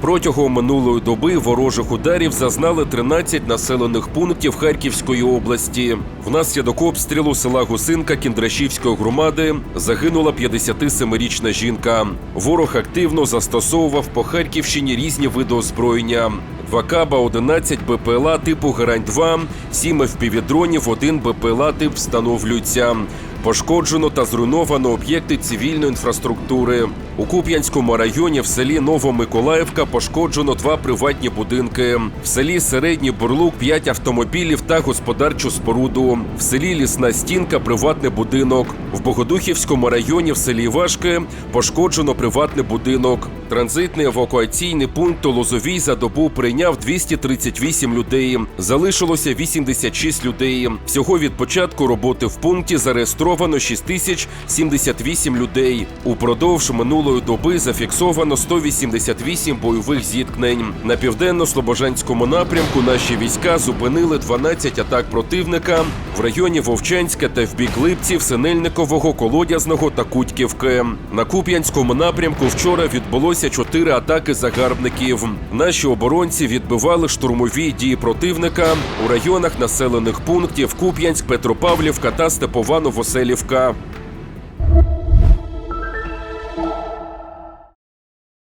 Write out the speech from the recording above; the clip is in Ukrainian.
Протягом минулої доби ворожих ударів зазнали 13 населених пунктів Харківської області. Внаслідок обстрілу села Гусинка Кіндрашівської громади загинула 57-річна жінка. Ворог активно застосовував по Харківщині різні види озброєння. 2 каба, 11 БПЛА типу Герань-2, 7 FPV-дронів, 1 БПЛА тип встановлюються. Пошкоджено та зруйновано об'єкти цивільної інфраструктури. У Куп'янському районі в селі Новомиколаївка пошкоджено два приватні будинки. В селі Середній Бурлук 5 автомобілів та господарчу споруду. В селі Лісна стінка приватний будинок. В Богодухівському районі в селі Важке пошкоджено приватний будинок. Транзитний евакуаційний пункт у Лозовій за добу прийняв 238 людей. Залишилося 86 людей. Всього від початку роботи в пункті зареєстровано 6078 людей. Упродовж минулої доби зафіксовано 188 бойових зіткнень. На південно-слобожанському напрямку наші війська зупинили 12 атак противника в районі Вовчанська та в бік Липців, Синельникового, Колодязного та Кутьківки. На Куп'янському напрямку вчора відбулося чотири атаки загарбників. Наші оборонці відбивали штурмові дії противника у районах населених пунктів Куп'янськ, Петропавлівка та Степовано-Воселівка.